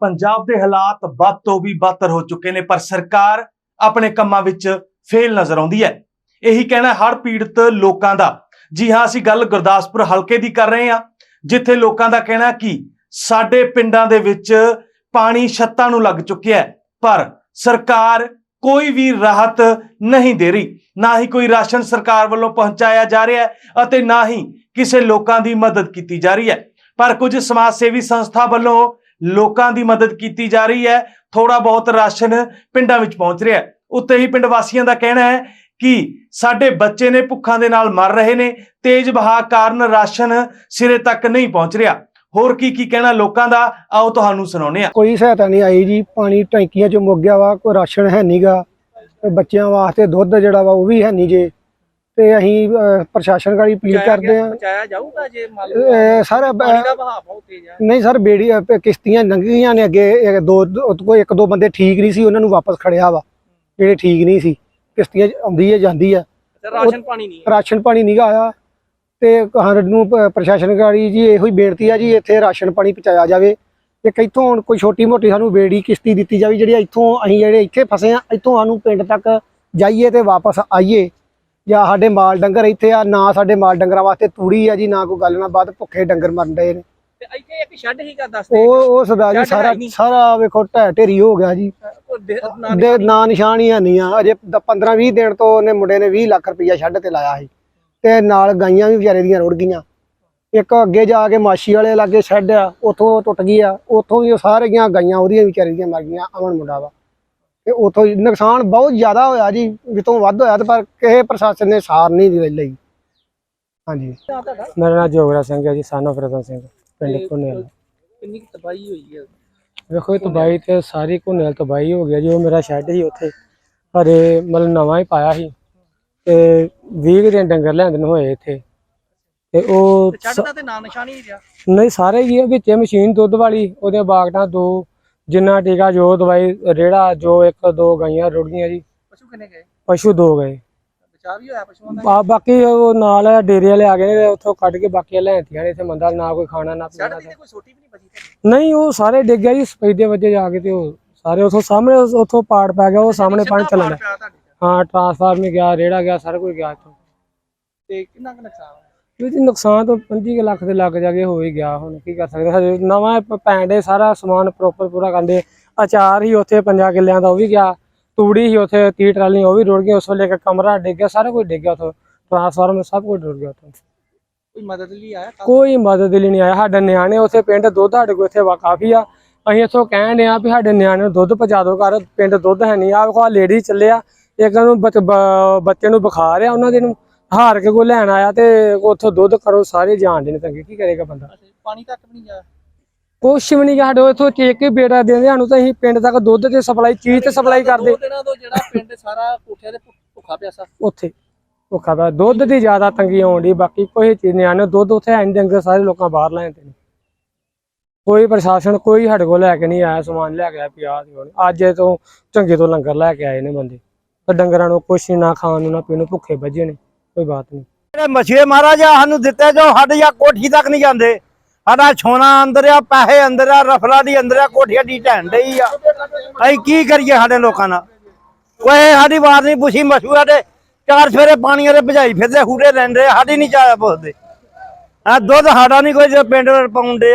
ਪੰਜਾਬ ਦੇ ਹਾਲਾਤ ਵੱਧ ਤੋਂ ਵੀ ਬਦਤਰ ਹੋ ਚੁੱਕੇ ਨੇ, ਪਰ ਸਰਕਾਰ ਆਪਣੇ ਕੰਮਾਂ ਵਿੱਚ ਫੇਲ ਨਜ਼ਰ ਆਉਂਦੀ ਹੈ। ਇਹੀ ਕਹਿਣਾ ਹਰ ਪੀੜਤ ਲੋਕਾਂ ਦਾ। ਜੀ ਹਾਂ, ਅਸੀਂ ਗੱਲ ਗੁਰਦਾਸਪੁਰ ਹਲਕੇ ਦੀ ਕਰ ਰਹੇ ਹਾਂ, ਜਿੱਥੇ ਲੋਕਾਂ ਦਾ ਕਹਿਣਾ ਕਿ ਸਾਡੇ ਪਿੰਡਾਂ ਦੇ ਵਿੱਚ ਪਾਣੀ ਛੱਤਾਂ ਨੂੰ ਲੱਗ ਚੁੱਕਿਆ ਹੈ, ਪਰ ਸਰਕਾਰ ਕੋਈ ਵੀ ਰਾਹਤ ਨਹੀਂ ਦੇ ਰਹੀ। ਨਾ ਹੀ ਕੋਈ ਰਾਸ਼ਨ ਸਰਕਾਰ ਵੱਲੋਂ ਪਹੁੰਚਾਇਆ ਜਾ ਰਿਹਾ ਹੈ ਅਤੇ ਨਾ ਹੀ ਕਿਸੇ ਲੋਕਾਂ ਦੀ ਮਦਦ ਕੀਤੀ ਜਾ ਰਹੀ ਹੈ। ਪਰ ਕੁਝ ਸਮਾਜ ਸੇਵੀ ਸੰਸਥਾ ਵੱਲੋਂ ਲੋਕਾਂ ਦੀ ਮਦਦ ਕੀਤੀ ਜਾ ਰਹੀ ਹੈ ਥੋੜਾ ਬਹੁਤ ਰਾਸ਼ਨ ਪਿੰਡਾਂ ਵਿੱਚ ਪਹੁੰਚ ਰਿਹਾ ਹੈ। ਉੱਤੇ ਹੀ ਪਿੰਡ ਵਾਸੀਆਂ ਦਾ ਕਹਿਣਾ ਹੈ ਕਿ ਸਾਡੇ ਬੱਚੇ ਨੇ ਭੁੱਖਾਂ ਦੇ ਨਾਲ ਮਰ ਰਹੇ ਨੇ, ਤੇਜ਼ ਬਹਾਅ ਕਾਰਨ ਰਾਸ਼ਨ ਸਿਰੇ ਤੱਕ ਨਹੀਂ ਪਹੁੰਚ ਰਿਹਾ। ਹੋਰ ਕੀ ਕੀ ਕਹਿਣਾ ਲੋਕਾਂ ਦਾ, ਆਓ ਤੁਹਾਨੂੰ ਸੁਣਾਉਂਦੇ ਹਾਂ। ਕੋਈ ਸਹਾਇਤਾ ਨਹੀਂ ਆਈ ਜੀ, ਪਾਣੀ ਟੈਂਕੀਆਂ 'ਚ ਮੁੱਕ ਗਿਆ ਵਾ, ਕੋਈ ਰਾਸ਼ਨ ਹੈ ਨਹੀਂਗਾ ਤੇ ਬੱਚਿਆਂ ਵਾਸਤੇ ਦੁੱਧ ਜਿਹੜਾ ਵਾ ਉਹ ਵੀ ਹੈ ਨਹੀਂ ਜੇ। ਤੇ ਅਸੀਂ ਅਹ, ਪ੍ਰਸ਼ਾਸਨ ਗਾੜੀ ਅਪੀਲ ਕਰਦੇ ਆ ਪਹੁੰਚਾਇਆ ਜਾਊਗਾ ਜੇ ਮੰਨ ਲਓ ਸਰ ਪਾਣੀ ਦਾ ਵਹਾਅ ਬਹੁਤ ਤੇਜ਼ ਹੈ। ਨਹੀਂ ਸਰ ਬੇੜੀ ਅਹ, ਕਿਸ਼ਤੀਆਂ ਲੰਘੀਆਂ ਨੇ ਅੱਗੇ ਦੋ ਦੋ- ਕੋਈ ਇੱਕ ਦੋ ਬੰਦੇ ਠੀਕ ਨਹੀਂ ਸੀ ਉਹਨਾਂ ਨੂੰ ਵਾਪਸ ਖੜਿਆ ਵਾ ਜਿਹੜੇ ਠੀਕ ਨਹੀਂ ਸੀ। ਕਿਸ਼ਤੀਆਂ ਆਉਂਦੀ ਹੈ ਜਾਂਦੀ ਹੈ। ਤੇ ਰਾਸ਼ਨ ਪਾਣੀ ਨਹੀਂ ਹੈ। ਰਾਸ਼ਨ ਪਾਣੀ ਨਹੀਂ ਆਇਆ। ਤੇ ਸਾਨੂੰ ਪ- ਪ੍ਰਸ਼ਾਸਨ ਗਾੜੀ ਜੀ ਇਹੋ ਹੀ ਬੇਨਤੀ ਆ ਜੀ ਇੱਥੇ ਰਾਸ਼ਨ ਪਾਣੀ ਪਹੁੰਚਾਇਆ ਜਾਵੇ। ਤੇ ਕਿੱਥੋਂ ਹੁਣ ਕੋਈ ਛੋਟੀ ਮੋਟੀ ਸਾਨੂੰ ਬੇੜੀ ਕਿਸ਼ਤੀ ਦਿੱਤੀ ਜਾਵੇ ਜਿਹੜੀ ਇੱਥੋਂ ਅਸੀਂ ਜਿਹੜੇ ਇੱਥੇ ਫਸੇ ਆ ਇੱਥੋਂ ਸਾਨੂੰ ਪਿੰਡ ਤੱਕ ਜਾਈਏ ਤੇ ਵਾਪਸ ਆਈਏ। ਜਾਂ ਸਾਡੇ ਮਾਲ ਡੰਗਰ ਇੱਥੇ ਆ ਨਾ ਸਾਡੇ ਮਾਲ ਡੰਗਰਾਂ ਵਾਸਤੇ ਤੂੜੀ ਆ ਜੀ ਨਾ ਕੋਈ ਗੱਲ ਨਾ ਬਾਤ ਭੁੱਖੇ ਡੰਗਰ ਮਰਨ ਡਏ ਨੇ। ਤੇ ਇੱਥੇ ਇੱਕ ਸ਼ੈੱਡ ਹੀਗਾ ਦੱਸਦੇ ਉਹ ਉਹ ਸਦਾ ਜੀ ਸਾਰਾ ਹੈ। ਸਾਰਾ ਵੇਖੋ ਢਹਿ ਢੇਰੀ ਹੋ ਗਿਆ ਜੀ। ਦੇ ਨਾਂ ਨਿਸ਼ਾਨ ਹੀ ਨਹੀਂ ਆ। ਅਜੇ 15 20 ਦਿਨ ਤੋਂ ਉਹਨੇ ਮੁੰਡੇ ਨੇ 20 ਲੱਖ ਰੁਪਈਆ ਛੱਡ ਤੇ ਲਾਇਆ ਸੀ। ਤੇ ਨਾਲ ਗਾਈਆਂ ਵੀ ਵਿਚਾਰੇ ਦੀਆਂ ਰੁੜ ਗਈਆਂ। ਇੱਕ ਅੱਗੇ ਜਾ ਕੇ ਮਾਸ਼ੀ ਵਾਲੇ ਲਾਗੇ ਛੱਡ ਆ ਉਥੋਂ ਟੁੱਟ ਗਈ ਆ। ਉਥੋਂ ਵੀ ਸਾਰੀਆਂ ਗਾਈਆਂ ਉਹਦੀਆਂ ਵਿਚਾਰੇ ਦੀਆਂ ਮਰ ਗਈਆਂ ਅਮਨ ਮੁੰਡਾ ਵਾ। ਤੇ ਉਥੋਂ ਨੁਕਸਾਨ ਬਹੁਤ ਜ਼ਿਆਦਾ ਹੋਇਆ ਜੀ ਜਿੱਤੋਂ ਵੱਧ ਹੋਇਆ ਤੇ ਪਰ ਕਿਸੇ ਪ੍ਰਸ਼ਾਸਨ ਨੇ ਸਾਰ ਨਹੀਂ ਲਈ ਲਈ। ਹਾਂਜੀ। ਮੇਰਾ ਨਾਮ ਜੋਗਰਾ ਸਿੰਘ ਹੈ ਜੀ ਸਾਨੋ ਫਰਜ਼ਨ ਸਿੰਘ ਪਿੰਡ ਪੁਨੇਲ ਕਿੰਨੀ ਤਬਾਹੀ ਹੋਈ ਹੈ? ਵੇਖੋ ਇਹ ਤਬਾਈ ਤੇ ਸਾਰੀ ਘੁੰਨੇਲ ਤਬਾਈ ਹੋ ਗਿਆ ਜੀ ਉਹ ਮੇਰਾ ਸ਼ੈੱਡ ਸੀ ਉੱਥੇ। ਹਰੇ ਮਤਲਬ ਨਵਾਂ ਹੀ ਪਾਇਆ ਸੀ। ਤੇ 20 ਕੁ ਦਿਨ ਡੰਗਰ ਲੈਂਦੇ ਨੂੰ ਹੋਏ ਇੱਥੇ। ਤੇ ਉਹ ਤੇ ਛੱਡ ਦਾ ਤੇ ਨਾਂ ਨਿਸ਼ਾਨ ਹੀ ਰਿਹਾ। ਨਹੀਂ ਸਾਰੇ ਹੀ ਆ ਵਿੱਚ ਮਸ਼ੀਨ ਦੁੱਧ ਵਾਲੀ ਉਹਦੇ ਬਾਗਟਾਂ ਦੋ ਜਿੰਨਾ ਟੀਕਾ ਜੋ ਦਵਾਈ ਰੇੜਾ ਜੋ ਇੱਕ ਦੋ ਗਾਈਆਂ ਰੁੜ ਗਈਆਂ ਜੀ। ਪਸ਼ੂ ਕਿੰਨੇ ਗਏ? ਪਸ਼ੂ ਦੋ ਗਏ। ਬਚਾਅ ਵੀ ਹੋਇਆ ਪਸ਼ੂਆਂ ਦਾ? ਬਾ- ਬਾਕੀ ਉਹ ਨਾਲ ਡੇਰੇ ਵਾਲੇ ਆ ਗਏ ਨੇ ਉੱਥੋਂ ਕੱਢ ਕੇ ਬਾਕੀਆਂ ਲੈਂਤੀਆਂ ਨੇ ਇੱਥੇ ਮੰਦਾ ਨਾ ਕੋਈ ਖਾਣਾ ਨਾ ਛੱਡ ਪੀਣਾ। ਦੀ ਤੇ ਕੋਈ ਛੋਟੀ ਵੀ ਨਹੀਂ ਬਚੀ ਤੇ ਨਹੀਂ? ਉਹ ਸਾਰੇ ਡਿੱਗ ਗਏ ਜੀ ਸਪੈਦੇ ਵਜੇ ਜਾ ਕੇ ਤੇ ਉਹ ਸਾਰੇ ਉਥੋਂ ਸਾਹਮਣੇ ਉਸ- ਉੱਥੋਂ ਪਾੜ ਪੈ ਗਿਆ ਉਹ ਸਾਹਮਣੇ ਪਾਣੀ ਚੱਲਣ ਪਾੜ ਡਿਆ। ਪਿਆ ਤੁਹਾਡੇ ਤੇ। ਹਾਂ ਟਰਾਂਸਫਾਰਮਰ ਗਿਆ ਰੇੜਾ ਗਿਆ ਸਾਰਾ ਕੁਝ ਗਿਆ ਇੱਥੋਂ। ਤੇ ਕਿੰਨਾ ਕੁ ਨੁਕਸਾਨ ਹੋਇਆ ਇਹ ਜੀ ਨੁਕਸਾਨ ਤਾਂ 25 ਕੁ ਲੱਖ ਦੇ ਲੱਗ ਜਾਗੇ ਹੋ ਹੀ ਗਿਆ ਹੁਣ ਕੀ ਕਰ ਸਕਦੇ ਹਜੇ ਨਵਾਂ ਪੈਂਡੇ ਸਾਰਾ ਸਮਾਨ ਪ੍ਰੋਪਰ ਪੂਰਾ ਕਰਦੇ ਅਚਾਰ ਹੀ ਉੱਥੇ ਪੰਜਾਂ ਕਿੱਲਿਆਂ ਦਾ ਉਹ ਵੀ ਗਿਆ ਤੂੜੀ ਹੀ ਉੱਥੇ 30 ਟਰਾਲੀਆਂ ਉਹ ਵੀ ਰੁੜ ਗਈਆਂ ਉਸ ਵੇਲੇ ਇੱਕ ਕਮਰਾ ਡਿੱਗ ਗਿਆ ਸਾਰਾ ਕੁਝ ਡਿੱਗ ਗਿਆ ਉੱਥੋਂ ਟਰਾਂਸਫਾਰਮਰ ਸਭ ਕੁਝ ਰੁੜ ਗਿਆ ਉੱਥੋਂ ਕੋਈ ਮਦਦ ਲਈ ਆਇਆ? ਕੋਈ ਮਦਦ ਲਈ ਨਹੀਂ ਆਇਆ ਸਾਡੇ ਨਿਆਣੇ ਉੱਥੇ ਪਿੰਡ ਦੁੱਧ ਸਾਡੇ ਕੋਲ ਇੱਥੇ ਕਾਫੀ ਆ ਅਸੀਂ ਇੱਥੋਂ ਕਹਿਣ ਆ ਵੀ ਸਾਡੇ ਨਿਆਣੇ ਨੂੰ ਦੁੱਧ ਪਹੁੰਚਾ ਦਿਓ ਘਰ ਪਿੰਡ ਦੁੱਧ ਹੈ ਨਹੀਂ ਆ ਵੇਖੋ ਲੇਡੀ ਚੱਲਿਆ ਇੱਕ ਨੂੰ ਬੱਚੇ ਨੂੰ ਬੁਖਾਰ ਆ ਉਹਨਾਂ ਦੇ ਨੂੰ ਹਾਰ ਕੇ ਕੋਈ ਲੈਣ ਆਇਆ ਤੇ ਉੱਥੋਂ ਦੁੱਧ ਕਰੋ ਸਾਰੇ ਜਾਣਦੇ ਨੇ ਤੰਗੇ ਕੀ ਕਰੇਗਾ ਬੰਦਾ? ਪਾਣੀ ਤੱਕ ਵੀ ਨਹੀਂ ਗਿਆ? ਕੁਛ ਵੀ ਨਹੀਂ ਸਾਡੇ ਇੱਥੋਂ ਚੇਕ ਕੇ ਬੇੜਾ ਦਿੰਦੇ ਸਾਨੂੰ ਤਾਂ ਅਸੀਂ ਪਿੰਡ ਤੱਕ ਦੁੱਧ ਤੇ ਸਪਲਾਈ ਚੀਜ਼ ਤੇ ਸਪਲਾਈ ਕਰਦੇ। ਦੋ ਦਿਨਾਂ ਤੋਂ ਜਿਹੜਾ ਪਿੰਡ ਸਾਰਾ ਕੋਠਿਆਂ ਦੇ ਭੁ- ਭੁੱਖਾ ਪਿਆਸਾ। ਉੱਥੇ ਭੁੱਖਾ ਪਿਆ। ਦੁੱਧ ਦੀ ਜ਼ਿਆਦਾ ਤੰਗੀ ਆਉਂਦੀ ਬਾਕੀ ਕੋਈ ਚੀਜ਼ ਨਹੀਂ ਆਣੇ ਦੁੱਧ ਉੱਥੇ ਐਂ ਡੰਗਰ ਸਾਰੇ ਲੋਕਾਂ ਬਾਹਰ ਲੈਂਦੇ ਨੇ। ਕੋਈ ਪ੍ਰਸ਼ਾਸਨ ਕੋਈ ਸਾਡੇ ਕੋਲ ਲੈ ਕੇ ਨਹੀਂ ਆਇਆ ਸਮਾਨ ਲੈ ਕੇ ਆਇਆ ਪਿਆ ਅੱਜ ਇਹ ਤੋਂ ਚੰਗੇ ਤੋਂ ਲੰਗਰ ਲੈ ਕੇ ਆਏ ਨੇ ਬੰਦੇ। ਤੇ ਡੰਗਰਾਂ ਨੂੰ ਕੁਛ ਨੀ, ਨਾ ਖਾਣ ਨੂੰ ਨਾ ਪੀਣ ਨੂੰ ਭੁੱਖੇ ਵੱਜੇ ਨੇ। ਕੋਈ ਬਾਤ ਨਹੀਂ। ਜਿਹੜੇ ਮਛੀਏ ਮਹਾਰਾਜ ਆ ਸਾਨੂੰ ਦਿੱਤੇ ਜੋ, ਸਾਡੇ ਜਾਂ ਕੋਠੀ ਤੱਕ ਨਹੀਂ ਜਾਂਦੇ। ਸਾਡਾ ਛੋਨਾ ਅੰਦਰ ਆ, ਪੈਸੇ ਅੰਦਰ ਆ, ਰਫਲਾ ਦੀ ਅੰਦਰ ਆ, ਕੋਠੀਆਂ ਦੀ ਢਹਿਣ ਡਈ ਆ। ਅਸੀਂ ਕੀ ਕਰੀਏ ਸਾਡੇ ਲੋਕਾਂ ਨਾਲ? ਕੋਈ ਸਾਡੀ ਵਾਰ ਨਹੀਂ ਪੁੱਛੀ ਮਸ਼ਹੂਰ ਦੇ ਚਾਰ ਸਵੇਰੇ ਪਾਣੀ ਵਾਲੇ ਭਜਾਈ ਫਿਰਦੇ, ਹੂੜੇ ਲੈਂਦੇ ਸਾਡੀ ਨਹੀਂ ਚਾਹ ਪੁੱਛਦੇ। ਆ ਦੁੱਧ ਸਾਡਾ ਨਹੀਂ ਕੋਈ, ਜੋ ਪਿੰਡ ਪਾਉਂਦੇ ਆ।